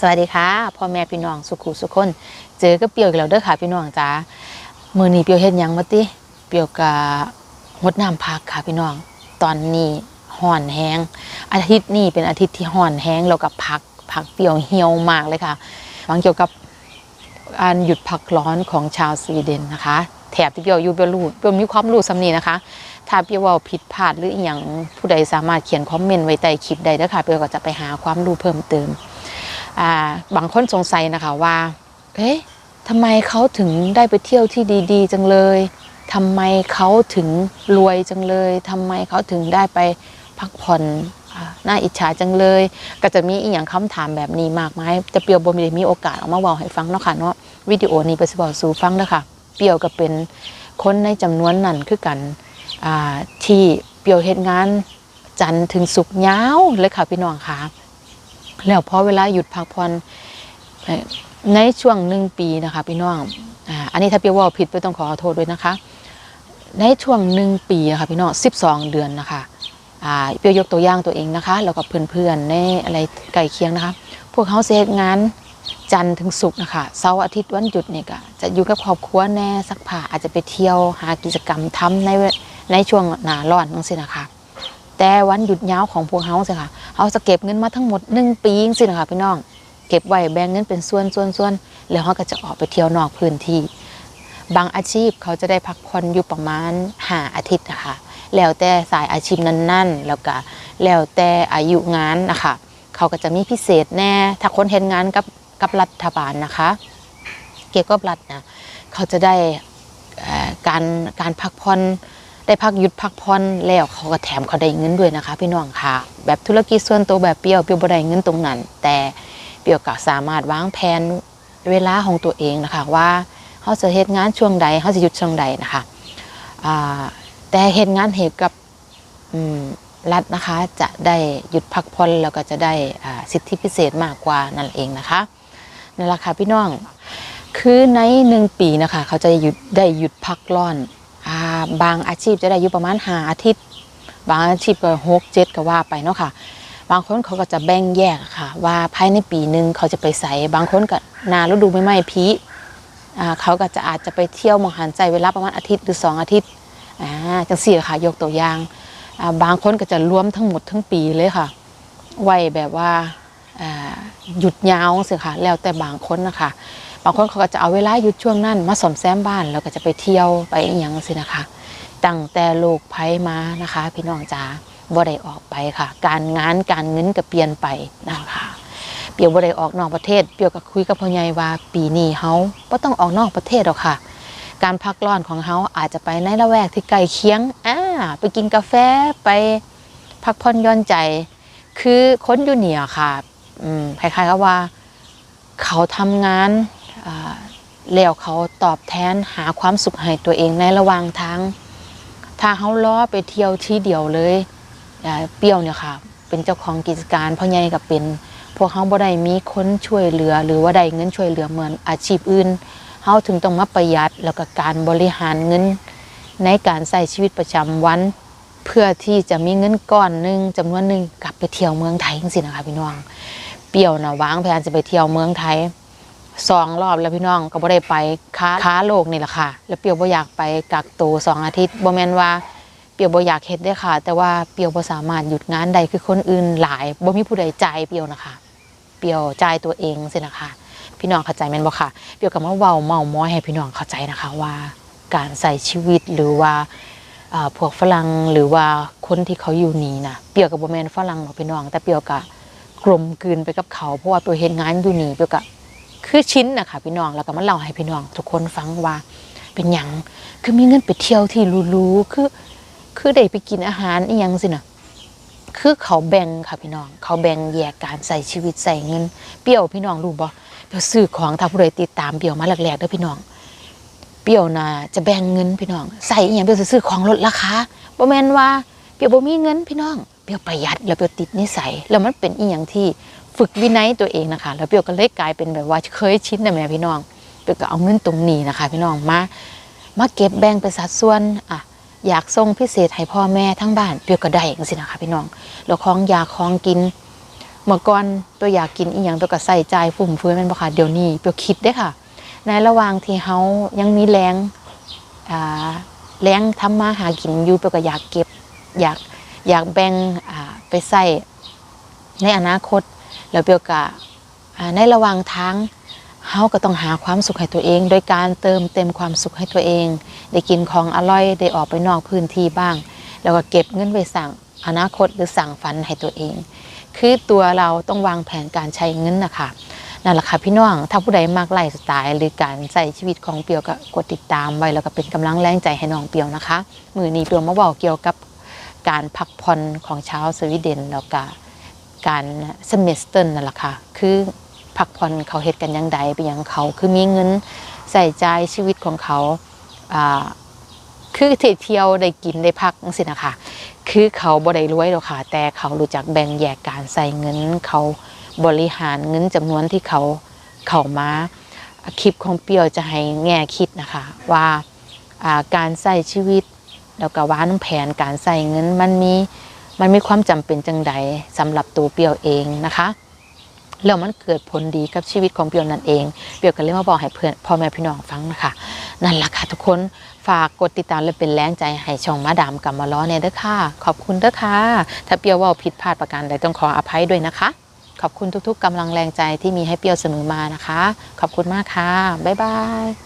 สวัสดีค่ะพ่อแม่พี่น้องสุขุสุขคน เจอก็เปียวอีกแล้วเด้อค่ะพี่น้องจ้ามือนี้เปียวเฮ็ดหยังมาติเปียวกะงดน้ำพักค่ะพี่น้อง ตอนนี้ห่อนแห้งอาทิตย์นี้เป็นอาทิตย์ที่ห่อนแห้งแล้วกับพักพักเปียวเหี่ยวมากเลยค่ะหวังเกี่ยวกับการหยุดพักร้อนของชาวสวีเดนนะคะ แถบที่เปียวอยู่เปียวรู้เปียวมีความรู้สำนีนะคะ ถ้าเปียวว่าผิดพลาดหรืออย่างผู้ใดสามารถเขียนคอมเมนต์ไว้ใต้คลิปใดเด้อค่ะเปียวก็จะไปหาความรู้เพิ่มเติม บางคนสงสัยนะคะว่าเอ๊ะทำไมเขาถึงได้ไปเที่ยวที่ดีๆ จังเลยทำไมเขาถึงรวยจังเลยทำไมเขาถึงได้ไปพักผ่อนน่าอิจฉาจังเลย ก็จะมีอีกอย่างคำถามแบบนี้มากมายจะเปียวบ่มีได้มีโอกาสออกมาเว้าให้ฟังเนาะค่ะเนาะวิดีโอนี้ไปสิบอกสู่ฟังเด้อค่ะเปียวก็เป็นคนในจำนวนนั้นคือกันที่เปียวเฮ็ดงานจันทร์ถึงศุกยาวเลยค่ะพี่น้องค่ะ แล้วพอเวลาหยุดพักผ่อนในช่วงหนึ่งปีนะคะพี่น้องอ่าอันนี้ถ้าเปียวว่าผิดไปต้องขอโทษด้วยนะคะ ในช่วงหนึ่งปีนะคะพี่น้อง12เดือนนะคะอ่าเปียวยกตัวอย่างตัวเองนะคะแล้วก็เพื่อนๆในอะไรใกล้เคียงนะคะ พวกเขาเสร็จงานจันทร์ถึงศุกร์นะคะเสาร์อาทิตย์วันหยุดเนี่ยก็จะอยู่กับครอบครัวแน่สักผ่าอาจจะไปเที่ยวหากิจกรรมทำในในช่วงหนาร้อนนั่นสินะคะ แต่วันหยุดยาวของพวกเขาสิค่ะเขาจะเก็บเงินมาทั้งหมดหนึ่งปีจังสินะคะพี่น้อง เก็บไว้แบ่งเงินเป็นส่วนส่วนส่วนแล้วเขาก็จะออกไปเที่ยวนอกพื้นที่ บางอาชีพเขาจะได้พักผ่อนอยู่ประมาณหาอาทิตย์นะคะแล้วแต่สายอาชีพนั้น ๆ แล้วก็แล้วแต่อายุงานนะคะเขาก็จะมีพิเศษแน่ ถ้าคนเห็นงานกับกับรัฐบาลนะคะ เกี่ยวกับรัฐนะเขาจะได้การการพักผ่อน ได้พักหยุดพักผ่อนแล้วเขาก็แถมเขาได้เงินด้วยนะคะ พี่น้องค่ะ แบบธุรกิจส่วนตัวแบบเปรียวเปรียวบ่ได้เงินตรงนั้น แต่เปรียวก็สามารถวางแผนเวลาของตัวเองนะคะว่าเขาจะเฮ็ดงานช่วงใดเขาจะหยุดช่วงใดนะคะแต่เฮ็ดงานเหตุกับรัฐนะคะจะได้หยุดพักผ่อนแล้วก็จะได้สิทธิพิเศษมากกว่านั่นเองนะคะนั่นแหละค่ะพี่น้องคือในหนึ่งปีนะคะ เขาจะหยุดได้หยุดพักร้อน บางอาชีพจะได้อยู่ประมาณหาอาทิตย์ บางอาชีพก็หกเจ็ดก็ว่าไปเนาะค่ะ บางคนเขาก็จะแบ่งแยกค่ะ ว่าภายในปีหนึ่งเขาจะไปใส่บางคนก็นาฤดูไม่ไหม้พีเขาก็จะอาจจะไปเที่ยวมองหันใจเวลาประมาณอาทิตย์หรือสองอาทิตย์อ่าจังสี่ค่ะยกตัวอย่างาบางคนก็จะรวมทั้งหมดทั้งปีเลยค่ะ ไว้แบบว่าอ่าหยุดยาวสิค่ะแล้วแต่บางคนนะคะ บางคนเขาก็จะเอาเวลาหยุดช่วงนั้นมาสมแซมบ้านแล้วก็จะไปเที่ยวไปอย่างสินะคะตั้งแต่โลกภัยมานะคะ พี่น้องจ๋าบ่ได้ออกไปค่ะ การงานการเงินก็เปลี่ยนไปนะคะเปียวบ่ได้ออกนอกประเทศเปียวก็คุยกับพ่อใหญ่ว่าปีนี้เฮาบ่ต้องออกนอกประเทศหรอกค่ะ การพักร้อนของเฮาอาจจะไปในละแวกที่ใกล้เคียงอ่าไปกินกาแฟไปพักผ่อนย่อนใจ คือคนอยู่เหนียค่ะอืมคล้ายๆกับว่า เขาทำงาน แล้วเขาตอบแทนหาความสุขให้ตัวเองในระหว่างทางถ้าเขาล้อไปเที่ยวที่เดียวเลยเปรี้ยวเนี่ยค่ะ เป็นเจ้าของกิจการพ่อใหญ่กับเป็น พวกเขาบ่ได้มีคนช่วยเหลือ หรือว่าได้เงินช่วยเหลือเหมือนอาชีพอื่นเขาถึงต้องมาประหยัดแล้วก็การบริหารเงินในการใช้ชีวิตประจำวัน เพื่อที่จะมีเงินก้อนหนึ่งจำนวนหนึ่งกลับไปเที่ยวเมืองไทยจังๆนะคะพี่น้อง เปรี้ยวนะวางแผนจะไปเที่ยวเมืองไทย สองรอบแล้วพี่น้องก็บ่ได้ไปค้าค้าโลกนี่แหละค่ะ แล้วเปียวบ่อยากไปกักตัวสองอาทิตย์บ่แม่นว่าเปียวบ่อยากเฮ็ดได้ค่ะ แต่ว่าเปียวบ่สามารถหยุดงานใดคือคนอื่นหลายบ่มีผู้ใดจ่ายเปียวนะคะ เปียวจ่ายตัวเองสินะคะ พี่น้องเข้าใจแม่นบ่ค่ะ เปียวก็มาเว้าเมาม้อยให้พี่น้องเข้าใจนะคะว่า การใส่ชีวิตหรือว่าพวกฝรั่งหรือว่าคนที่เขาอยู่นี่นะเปียวกับบ่แม่นฝรั่งหรอกพี่น้องแต่เปียวก็กลมกลืนไปกับเขาเพราะว่าตัวเห็นงานอยู่นี่เปียวก็ คือชิ้นนะคะพี่น้องแล้วก็มาเล่าให้พี่น้อง ทุกคนฟังว่า เป็นหยังคือมีเงินไปเที่ยวที่รู้ๆคือ คือได้ไปกินอาหารอีหยังสินะคือเขาแบ่งค่ะพี่น้อง เขาแบ่งแยกการใส่ชีวิตใส่เงินเปรี้ยวพี่น้องรู้บ่เปรี้ยวซื้อของถ้าผู้ใดติดตามเปรี้ยวมาแรกๆเด้อพี่น้องเปรี้ยวนะจะแบ่งเงินพี่น้อง ใส่อีหยังเปรี้ยวจะซื้อของลดราคาบ่แม่นว่าเปรี้ยวบ่มีเงินพี่น้องเปรี้ยวประหยัดแล้วเปรี้ยวติดนิสัยแล้วมันเป็นอีหยังที่ ฝึกวินัยตัวเองนะคะ แล้วเปียวก็เลยกลายเป็นแบบว่าเคยชินนะแม่พี่น้องเปียวก็เอาเงินตรงนี้นะคะ พี่น้องมามาเก็บแบ่งเป็นสัดส่วนอะอยากส่งพิเศษให้พ่อแม่ทั้งบ้านเปียวก็ได้จังซี่นะคะพี่น้องแล้วของยาของกินเมื่อก่อนเปียวอยากกินอีหยังเปียวก็ใส่ใจฟุ่มเฟือยม่นบ่ค่ะเดี๋ยวนี้เปียวคิดเด้ค่ะ ในระหว่างที่เฮายังมีแรงอ่าแรงทำมาหากินอยู่เปียวก็อยากเก็บอยากอยากแบ่งอ่าไปใส่ในอนาคต แล้วเปียวก็อ่าในระหว่างทางเฮาก็ต้องหาความสุขให้ตัวเอง โดยการเติมเต็มความสุขให้ตัวเอง ได้กินของอร่อยได้ออกไปนอกพื้นที่บ้าง แล้วก็เก็บเงินไว้สั่งอนาคตหรือสั่งฝันให้ตัวเอง คือตัวเราต้องวางแผนการใช้เงินนะคะนั่นแหละค่ะพี่น้องถ้าผู้ใดมากไลฟ์สไตล์หรือการใส่ชีวิตของเปียวก็กดติดตามไว้แล้วก็เป็นกำลังแรงใจให้น้องเปียวนะคะ มือนี้เปียวมาบอกเกี่ยวกับการพักผ่อนของชาวสวีเดนแล้วก็ การเมิสเตอร์นั่นแหละค่ะ คือพักผ่อนเขาเฮ็ดกันอยังใดเป็นอย่างเขา คือมีเงินใส่ใจชีวิตของเขาอ่าคือเที่ยวได้กินได้พักจังสินะคะคือเขาบ่ได้รวยหรอกค่ะ แต่เขารู้จักแบ่งแยกการใส่เงิน เขาบริหารเงินจำนวนที่เขาเข้ามาคลิปของเปียวจะให้แง่คิดนะคะว่าอ่าการใส่ชีวิต แล้วก็วางแผนการใส่เงินมันมี มันมีความจำเป็นจังใดสำหรับตัวเปียวเองนะคะแล้วมันเกิดผลดีกับชีวิตของเปียวนั่นเอง เปียวก็เลยมาบอกให้เพื่อนพ่อแม่พี่น้องฟังนะคะ นั่นแหละค่ะทุกคนฝากกดติดตามและเป็นแรงใจให้ช่องมาดามกับมาล้อเนี่ยเด้อค่ะ ขอบคุณเด้อค่ะ ถ้าเปียวว่าผิดพลาดประการใดต้องขออภัยด้วยนะคะ ขอบคุณทุกๆกำลังแรงใจที่มีให้เปียวเสมอมานะคะ ขอบคุณมากค่ะ บ๊ายบาย